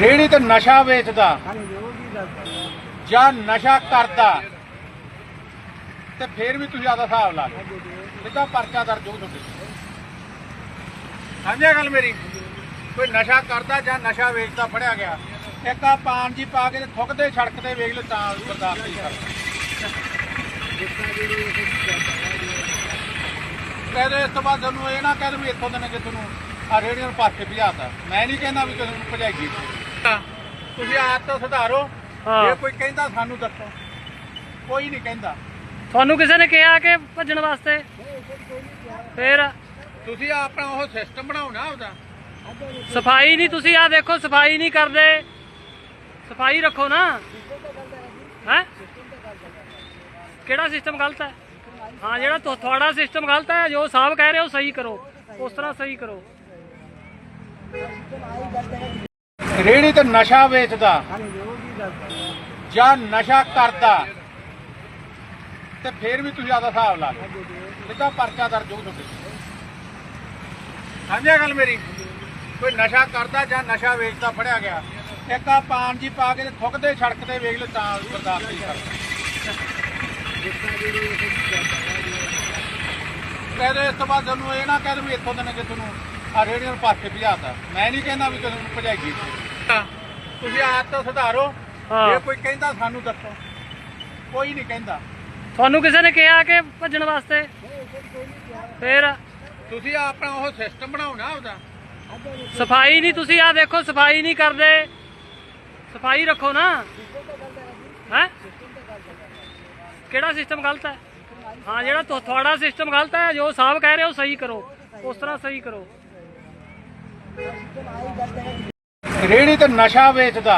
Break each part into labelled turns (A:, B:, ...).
A: ਰੇੜੀ ਤੇ ਨਸ਼ਾ ਵੇਚਦਾ ਜਾਂ ਨਸ਼ਾ ਕਰਦਾ ਤੇ ਫੇਰ ਵੀ ਤੁਸੀਂ ਆਦਾ ਹਿਸਾਬ ਲਾ ਲਓ। ਸਿੱਧਾ ਪਰਚਾ ਦਰਜ ਹੋਊ ਤੁਹਾਡੇ ਸਮਝਿਆ ਗੱਲ ਮੇਰੀ? ਕੋਈ ਨਸ਼ਾ ਕਰਦਾ ਜਾਂ ਨਸ਼ਾ ਵੇਚਦਾ ਫੜਿਆ ਗਿਆ। ਇੱਕ ਆ ਪਾਨ ਜੀ ਪਾ ਕੇ ਥੁੱਕਦੇ ਛੜਕਦੇ ਵੇਖ ਲਓ ਤਾਂ ਬਰਦਾਸ਼ਤ ਨਹੀਂ ਕਰਦਾ। ਕਹਿੰਦੇ ਇਸ ਤੋਂ ਬਾਅਦ ਤੁਹਾਨੂੰ ਇਹ ਨਾ ਕਹਿੰਦੇ ਵੀ ਇੱਥੋਂ ਦੇ ਨੇ ਕਿ ਤੁਹਾਨੂੰ ਆ ਨੂੰ ਪਾਸੇ ਭਜਾਤਾ। ਮੈਂ ਨਹੀਂ ਕਹਿੰਦਾ ਵੀ ਕਿਸੇ ਨੂੰ ਭਜਾਈਏ। ਤੁਸੀਂ ਆਦਤ ਸੁਧਾਰੋ।
B: ਹਾਂ।
A: ਜੇ ਕੋਈ ਕਹਿੰਦਾ ਸਾਨੂੰ ਦੱਸੋ। ਕੋਈ ਨਹੀਂ ਕਹਿੰਦਾ।
B: ਤੁਹਾਨੂੰ ਕਿਸੇ ਨੇ ਕਿਹਾ ਕਿ ਭੱਜਣ ਵਾਸਤੇ? ਫੇਰ?
A: ਤੁਸੀਂ ਆਪਣਾ ਉਹ ਸਿਸਟਮ ਬਣਾਓ ਨਾ ਉਹਦਾ
B: ਸਫ਼ਾਈ ਨਹੀਂ ਤੁਸੀਂ ਆ ਦੇਖੋ ਸਫ਼ਾਈ ਨਹੀਂ ਕਰਦੇ। ਸਫ਼ਾਈ ਰੱਖੋ ਨਾ। ਹੈ? ਕਿਹੜਾ ਸਿਸਟਮ ਗਲਤ ਹੈ? ਹਾਂ ਜਿਹੜਾ ਤੁ- ਤੁਹਾਡਾ ਸਿਸਟਮ ਗਲਤ ਹੈ ਜੋ ਸਾਹਿਬ ਕਹਿ ਰਹੇ ਹੋ ਸਹੀ ਕਰੋ। ਉਸ ਤਰ੍ਹਾਂ ਸਹੀ ਕਰੋ।
A: ਰੇੜੀ ਤੇ ਨਸ਼ਾ ਵੇਚਦਾ ਜਾਂ ਨਸ਼ਾ ਕਰਦਾ ਤੇ ਫੇਰ ਵੀ ਤੁਸੀਂ ਆਦਾ ਹਿਸਾਬ ਲਾ ਲਓ। ਸਿੱਧਾ ਪਰਚਾ ਦਰਜ ਹੋਊ ਤੁਹਾਡੇ ਸਮਝਿਆ ਗੱਲ ਮੇਰੀ? ਕੋਈ ਨਸ਼ਾ ਕਰਦਾ ਜਾਂ ਨਸ਼ਾ ਵੇਚਦਾ ਫੜਿਆ ਗਿਆ। ਇੱਕ ਆ ਪਾਨ ਜੀ ਪਾ ਕੇ ਤੇ ਥੁੱਕਦੇ ਛੜਕਦੇ ਵੇਖ ਲਓ ਤਾਂ ਬਰਦਾਸ਼ਤ ਨਹੀਂ ਕਰਦਾ। ਕਹਿੰਦੇ ਇਸ ਤੋਂ ਬਾਅਦ ਤੁਹਾਨੂੰ ਇਹ ਨਾ ਕਹਿੰਦੇ ਵੀ ਇੱਥੋਂ ਦੇ ਨੇ ਕਿ ਤੁਹਾਨੂੰ ਆ ਰੇਡੀਓ ਨੂੰ ਪਾਸੇ ਭਜਾਤਾ। ਮੈਂ ਨਹੀਂ ਕਹਿੰਦਾ ਵੀ ਕਿਸੇ ਨੂੰ ਭਜਾਈਏ ਤੁਸੀਂ ਆਦਤ ਸੁਧਾਰੋ।
B: ਹਾਂ।
A: ਜੇ ਕੋਈ ਕਹਿੰਦਾ ਸਾਨੂੰ ਦੱਸੋ। ਕੋਈ ਨਹੀਂ ਕਹਿੰਦਾ।
B: ਤੁਹਾਨੂੰ ਕਿਸੇ ਨੇ ਕਿਹਾ ਕਿ ਭੱਜਣ ਵਾਸਤੇ? ਫੇਰ?
A: ਤੁਸੀਂ ਆਪਣਾ ਉਹ ਸਿਸਟਮ ਬਣਾਓ ਨਾ ਉਹਦਾ
B: ਸਫ਼ਾਈ ਨਹੀਂ ਤੁਸੀਂ ਆ ਦੇਖੋ ਸਫ਼ਾਈ ਨਹੀਂ ਕਰਦੇ। ਸਫ਼ਾਈ ਰੱਖੋ ਨਾ। ਹੈ? ਕਿਹੜਾ ਸਿਸਟਮ ਗਲਤ ਹੈ? ਹਾਂ ਜਿਹੜਾ ਤੁ- ਤੁਹਾਡਾ ਸਿਸਟਮ ਗਲਤ ਹੈ ਜੋ ਸਾਹਿਬ ਕਹਿ ਰਹੇ ਹੋ ਸਹੀ ਕਰੋ। ਉਸ ਤਰ੍ਹਾਂ ਸਹੀ ਕਰੋ।
A: ਰੇੜੀ ਤੇ ਨਸ਼ਾ ਵੇਚਦਾ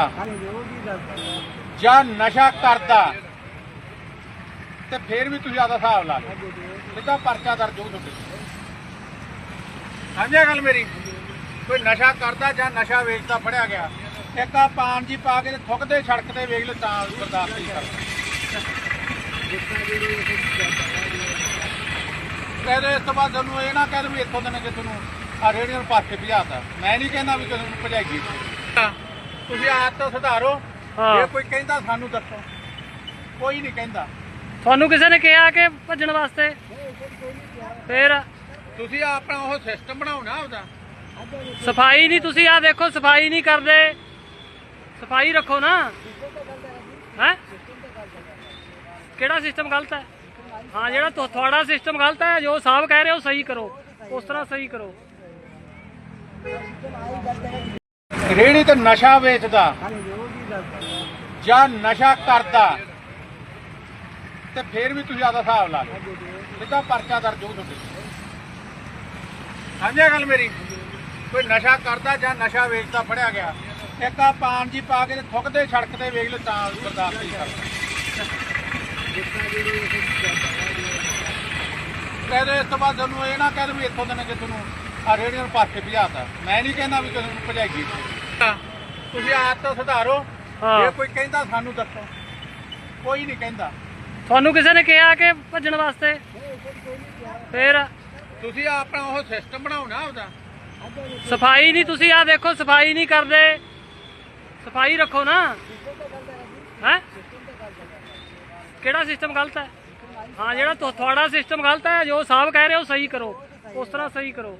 A: ਜਾਂ ਨਸ਼ਾ ਕਰਦਾ ਤੇ ਫੇਰ ਵੀ ਤੁਸੀਂ ਆਦਾ ਹਿਸਾਬ ਲਾ ਲਓ। ਸਿੱਧਾ ਪਰਚਾ ਦਰਜ ਹੋਊ ਤੁਹਾਡੇ ਸਮਝਿਆ ਗੱਲ ਮੇਰੀ। ਕੋਈ ਨਸ਼ਾ ਕਰਦਾ ਜਾਂ ਨਸ਼ਾ ਵੇਚਦਾ ਫੜਿਆ ਗਿਆ। ਇੱਕ ਆ ਪਾਨ ਜੀ ਪਾ ਕੇ ਤੇ ਥੁੱਕਦੇ ਛੜਕਦੇ ਵੇਖ ਲਓ ਤਾਂ ਬਰਦਾਸ਼ਤ ਨਹੀਂ ਕਰਦਾ। ਕਹਿੰਦੇ ਇਸ ਤੋਂ ਬਾਅਦ ਤੁਹਾਨੂੰ ਇਹ ਨਾ ਕਹਿੰਦੇ ਵੀ ਇੱਥੋਂ ਦੇ ਨੇ ਕਿ ਤੁਹਾਨੂੰ ਆ ਰੇਡੀਓ ਨੂੰ ਪਾਸੇ ਭਜਾਤਾ। ਮੈਂ ਨਹੀਂ ਕਹਿੰਦਾ ਵੀ ਕਿਸੇ ਨੂੰ ਭਜਾਈਏ। ਤੁਸੀਂ ਆਦਤ ਸੁਧਾਰੋ।
B: ਹਾਂ।
A: ਜੇ ਕੋਈ ਕਹਿੰਦਾ ਸਾਨੂੰ ਦੱਸੋ। ਕੋਈ ਨਹੀਂ ਕਹਿੰਦਾ।
B: ਤੁਹਾਨੂੰ ਕਿਸੇ ਨੇ ਕਿਹਾ ਕਿ ਭੱਜਣ ਵਾਸਤੇ? ਫੇਰ
A: ਤੁਸੀਂ ਆਪਣਾ ਉਹ ਸਿਸਟਮ ਬਣਾਓ ਨਾ ਉਹਦਾ
B: ਸਫ਼ਾਈ ਨਹੀਂ ਤੁਸੀਂ ਆ ਦੇਖੋ ਸਫ਼ਾਈ ਨਹੀਂ ਕਰਦੇ। ਸਫ਼ਾਈ ਰੱਖੋ ਨਾ। ਹੈ? ਕਿਹੜਾ ਸਿਸਟਮ ਗਲਤ ਹੈ? ਹਾਂ ਜਿਹੜਾ ਤੁ- ਤੁਹਾਡਾ ਸਿਸਟਮ ਗਲਤ ਹੈ ਜੋ ਸਾਹਿਬ ਕਹਿ ਰਹੇ ਹੋ ਸਹੀ ਕਰੋ। ਉਸ ਤਰ੍ਹਾਂ ਸਹੀ ਕਰੋ।
A: ਰੇੜੀ ਤੇ ਨਸ਼ਾ ਵੇਚਦਾ ਜਾਂ ਨਸ਼ਾ ਕਰਦਾ ਤੇ ਫੇਰ ਵੀ ਤੁਸੀਂ ਆਦਾ ਹਿਸਾਬ ਲਾ ਲਓ। ਸਿੱਧਾ ਪਰਚਾ ਦਰਜ ਹੋਊ ਤੁਹਾਡੇ ਸਮਝਿਆ ਗੱਲ ਮੇਰੀ? ਕੋਈ ਨਸ਼ਾ ਕਰਦਾ ਜਾਂ ਨਸ਼ਾ ਵੇਚਦਾ, ਫੜਿਆ ਗਿਆ। ਇੱਕ ਆ ਪਾਨ ਜੀ ਪਾ ਕੇ ਤੇ ਥੁੱਕਦੇ ਤੇ ਵੇਖ ਲਓ ਤਾਂ ਬਰਦਾਸ਼ਤ ਨਹੀਂ ਕਰਦਾ ਕਹਿੰਦੇ ਇਸ ਤੋਂ ਬਾਅਦ ਤੁਹਾਨੂੰ ਇਹ ਨਾ ਕਹਿ ਵੀ ਇੱਥੋਂ ਦੇ ਨੇ ਕਿ ਤੁਹਾਨੂੰ ਆ ਰੇਡੀਓ ਨੂੰ ਪਾਸੇ ਭਜਾਤਾ। ਮੈਂ ਨਹੀਂ ਕਹਿੰਦਾ ਵੀ ਕਿਸੇ ਨੂੰ ਭਜਾਈਏ ਤੁਸੀਂ ਆਦਤ ਸੁਧਾਰੋ।
B: ਹਾਂ।
A: ਜੇ ਕੋਈ ਕਹਿੰਦਾ ਸਾਨੂੰ ਦੱਸੋ। ਕੋਈ ਨਹੀਂ ਕਹਿੰਦਾ।
B: ਤੁਹਾਨੂੰ ਕਿਸੇ ਨੇ ਕਿਹਾ ਕਿ ਭੱਜਣ ਵਾਸਤੇ? ਫੇਰ
A: ਤੁਸੀਂ ਆਪਣਾ ਉਹ ਸਿਸਟਮ ਬਣਾਓ ਨਾ ਉਹਦਾ।
B: ਸਫ਼ਾਈ ਨਹੀਂ ਤੁਸੀਂ ਆ ਦੇਖੋ ਸਫ਼ਾਈ ਨਹੀਂ ਕਰਦੇ। ਸਫ਼ਾਈ ਰੱਖੋ ਨਾ। ਹੈ? ਕਿਹੜਾ ਸਿਸਟਮ ਗਲਤ ਹੈ? ਹਾਂ ਜਿਹੜਾ ਤੁ- ਤੁਹਾਡਾ ਸਿਸਟਮ ਗਲਤ ਹੈ ਜੋ ਸਾਹਿਬ ਕਹਿ ਰਹੇ ਹੋ ਸਹੀ ਕਰੋ। ਉਸ ਤਰ੍ਹਾਂ ਸਹੀ ਕਰੋ।